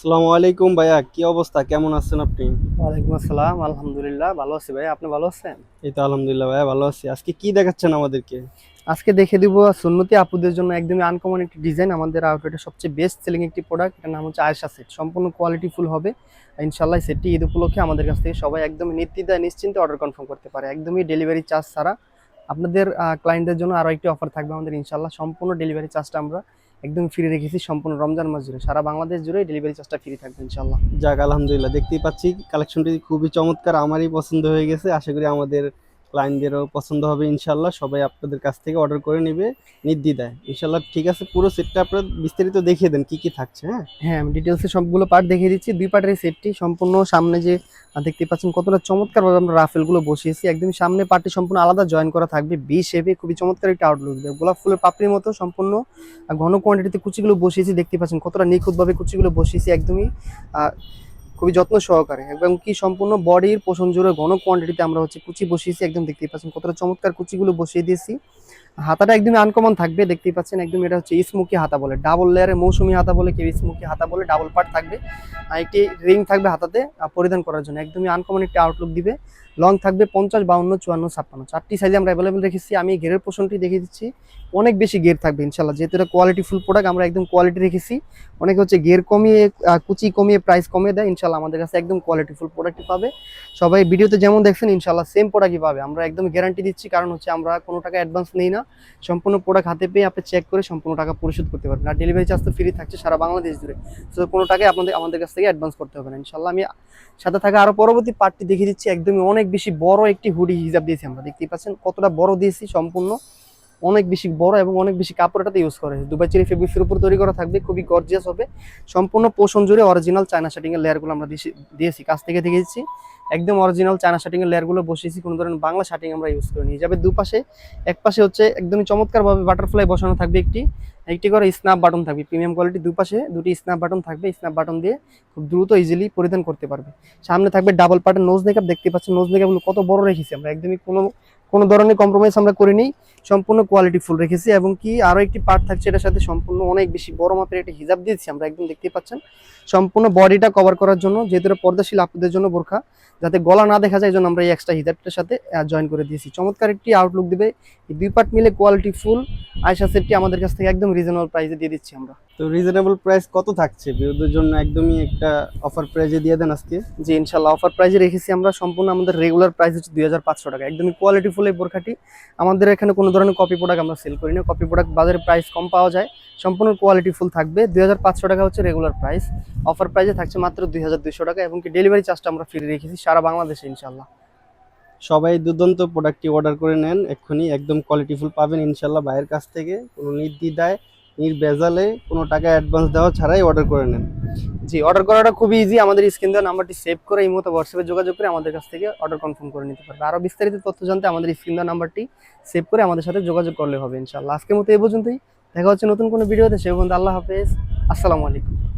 আসসালামু আলাইকুম ভাইয়া কি অবস্থা? কেমন আছেন আপনি? ওয়ালাইকুম আসসালাম আলহামদুলিল্লাহ ভালো আছি ভাই। আপনি ভালো আছেন? এই তো আলহামদুলিল্লাহ ভাইয়া ভালো আছি। আজকে কি দেখাচ্ছেন আমাদেরকে? আজকে দেখে দিব সুন্নতি আপুদের জন্য একদমই আনকমন একটি ডিজাইন আমাদের আউটলেটের সবচেয়ে বেস্ট সেলিং একটি প্রোডাক্ট এটার নাম হচ্ছে আয়সা সেট সম্পূর্ণ কোয়ালিটি ফুল হবে। ইনশাল্লাহ সেটটি ঈদ উপলক্ষে আমাদের কাছ থেকে সবাই একদমই নির্দ্বিধায় নিশ্চিন্তে অর্ডার কনফার্ম করতে পারে। একদমই ডেলিভারি চার্জ ছাড়া। আপনাদের ক্লায়েন্টদের জন্য আরও একটি অফার থাকবে আমাদের ইনশাল্লাহ সম্পূর্ণ ডেলিভারি চার্জটা আমরা একদম ফ্রি রেখেছি সম্পূর্ণ রমজান মাস জুড়ে। সারা বাংলাদেশ জুড়ে ডেলিভারি চার্জটা ফ্রি থাকবে ইনশাল্লাহ যাক, আলহামদুলিল্লাহ, দেখতেই পাচ্ছি কালেকশনটি খুবই চমৎকার, আমারই পছন্দ হয়ে গেছে। আশা করি আমাদের ক্লায়েন্টদেরও পছন্দ হবে ইনশাল্লাহ। সবাই আপনাদের কাছ থেকে অর্ডার করে নেবে, নির্দ্বিধায়। ইনশাল্লাহ ঠিক আছে, পুরো সেটটা আপনারা বিস্তারিত দেখিয়ে দেন কি কি থাকছে হ্যাঁ? হ্যাঁ আমি ডিটেলসে সবগুলো পার্ট দেখিয়ে দিচ্ছি। দুই পার্টের সেটটি সম্পূর্ণ সামনে যে দেখতে পাচ্ছেন কতটা চমৎকারভাবে আমরা রাফেলগুলো বসিয়েছি। একদম সামনে পার্টটি সম্পূর্ণ আলাদা জয়েন করা থাকবে। বি শেপে খুবই চমৎকার একটা আউটলুক দেবে। গোলাপ ফুলের পাপড়ির মতো সম্পূর্ণ ঘন কোয়ান্টিটিতে কুচিগুলো বসিয়েছি। দেখতে পাচ্ছেন কতটা নিখুঁতভাবে কুচিগুলো বসিয়েছি। একদমই খুবই যত্ন সহকারে। এবং কি সম্পূর্ণ বডির পোষণ জুড়ে ঘন কোয়ান্টিটিতে আমরা হচ্ছে কুচি বসিয়েছি, একদম দেখতেই পাচ্ছেন। কতটা চমৎকার কুচিগুলো বসিয়ে দিয়েছি। হাতাটা একদম আনকমন থাকবে, দেখতেই পাচ্ছেন। একদম এটা হচ্ছে স্মুকি হাতা বলে। ডাবল লেয়ারে মৌসুমি হাতা বলে কেউ স্মুকি হাতা বলে ডাবল পার্ট থাকবে। একটি রিং থাকবে হাতাতে পরিধান করার জন্য। একদমই আনকমন একটি আউটলুক দিবে। লং থাকবে পঞ্চাশ, বাউন্ন, চুয়ান্ন, ছাপ্পান্ন। চারটি সাইজে আমরা অ্যাভেলেবেল রেখেছি। আমি ঘেরের পোষণটি দেখিয়ে দিচ্ছি। অনেক বেশি গের থাকবে ইনশাল্লাহ যেহেতু এটা কোয়ালিটি ফুল প্রোডাক্ট আমরা একদম কোয়ালিটি রেখেছি। অনেকে হচ্ছে গের কমিয়ে কুচি কমিয়ে প্রাইস কমিয়ে দেয়। ইনশাল্লাহ আমাদের কাছে একদম কোয়ালিটি ফুল প্রোডাক্টই পাবে। সবাই ভিডিওতে যেমন দেখছেন ইনশাল্লাহ সেম প্রোডাক্টই পাবে। আমরা একদম গ্যারান্টি দিচ্ছি, কারণ হচ্ছে আমরা কোনো টাকা অ্যাডভান্স নেই না। সম্পূর্ণ প্রোডাক্ট হাতে পেয়ে আপনি চেক করে সম্পূর্ণ টাকা পরিশোধ করতে পারবেন। আর ডেলিভারি চার্জ তো ফ্রি থাকছে সারা বাংলাদেশ জুড়ে। তো কোনো টাকাই আপনাদের, আমাদের কাছ থেকে অ্যাডভান্স করতে হবে না। ইনশাল্লাহ আমি সাথে থাকা আরও পরবর্তী পার্টটি দেখিয়ে দিচ্ছি। একদমই অনেক বেশি বড় একটি হুডি হিসাব দিয়েছি আমরা দেখতেই পাচ্ছেন? কতটা বড় দিয়েছি সম্পূর্ণ? অনেক বেশি বড় এবং অনেক বেশি কাপড় এটাতে ইউজ করা। দুবাই চেরি ফেব্রিক্সের উপর তৈরি করা থাকবে, খুবই গর্জিয়াস হবে। সম্পূর্ণ পোষণ জুড়ে অরিজিনাল চায়না শার্টিং এর লেয়ারগুলো আমরা দিয়েছি- কাছ থেকে দেখেছি। একদম অরিজিনাল চায়না শার্টিং এর লেয়ারগুলো বসিয়েছি, কোনো ধরনের বাংলা শার্টিং আমরা ইউজ করে নিয়ে যাবে দুপাশে, এক পাশে হচ্ছে একদমই চমৎকারভাবে বাটারফ্লাই বসানো থাকবে একটি। একটি করে স্ন্যাপ বাটন থাকবে প্রিমিয়াম কোয়ালিটি দুপাশে দুটি স্ন্যাপ বাটন থাকবে। স্ন্যাপ বাটন দিয়ে খুব দ্রুত ইজিলি পরিধান করতে পারবে। সামনে থাকবে ডাবল পার্টের নোজ মেকআপ দেখতে পাচ্ছেন নোজ মেকআপগুলো কত বড় রেখেছি আমরা। একদমই কোনো কোনো ধরনের কম্প্রোমাইজ আমরা করিনি, সম্পূর্ণ কোয়ালিটি ফুল রেখেছি এবং কি আরও একটি পার্ট থাকছে এটার সাথে সম্পূর্ণ অনেক বেশি বড় মাপের একটা হিজাব দিয়েছি আমরা, একদম দেখতেই পাচ্ছেন। সম্পূর্ণ বডিটা কভার করার জন্য, যেহেতু পর্দাশীল আপুদের জন্য বোরখা, যাতে গলা না দেখা যায় জন্য আমরা এই এক্সট্রা হিজাবটার সাথে জয়েন করে দিয়েছি। চমৎকার একটি আউটলুক দিবে। এই দুই পার্ট মিলে কোয়ালিটি ফুল আয়সা সেটটি আমাদের কাছ থেকে একদম রিজনেবল প্রাইসে দিয়ে দিচ্ছি আমরা। তো রিজনেবল প্রাইস কত থাকছে? বিরোধীর জন্য একদমই একটা অফার প্রাইজে দিয়ে দেন আজকে। যে ইনশাল্লাহ অফার প্রাইজে রেখেছি আমরা সম্পূর্ণ আমাদের রেগুলার প্রাইস হচ্ছে দুই হাজার পাঁচশো টাকা। একদমই কোয়ালিটি ফুল এই বোরখাটি। আমাদের এখানে কোনো ধরনের কপি প্রোডাক্ট আমরা সেল করি না। কপি প্রোডাক্ট বাজারে প্রাইস কম পাওয়া যায়। সম্পূর্ণ কোয়ালিটি ফুল থাকবে। দুই হাজার পাঁচশো টাকা হচ্ছে রেগুলার প্রাইস অফার প্রাইসে থাকছে মাত্র দুই হাজার দুইশো টাকা এবং কি ডেলিভারি চার্জটা আমরা ফ্রি রেখেছি সারা বাংলাদেশে ইনশাল্লাহ সবাই দুর্দান্ত প্রোডাক্টটি অর্ডার করে নেন। এক্ষুনি একদম কোয়ালিটিফুল পাবেন ইনশাল্লাহ ভাইয়ের কাছ থেকে কোনো নির্দ্বিধায় নির্বেজালে কোনো টাকা অ্যাডভান্স দেওয়া ছাড়াই অর্ডার করে নেন। জি অর্ডার করাটা খুবই ইজি আমাদের স্ক্রিন দেওয়া নাম্বারটি সেভ করে এই মতো হোয়াটসঅ্যাপে যোগাযোগ করে আমাদের কাছ থেকে অর্ডার কনফার্ম করে নিতে পারবে। আরও বিস্তারিত তথ্য জানতে আমাদের স্ক্রিন দেওয়া নাম্বারটি সেভ করে আমাদের সাথে যোগাযোগ করলে হবে ইনশাল্লাহ আজকের মতো এই পর্যন্তই। দেখা হচ্ছে নতুন কোনো ভিডিওতে। সে পর্যন্ত আল্লাহ হাফেজ। আসসালামু আলাইকুম।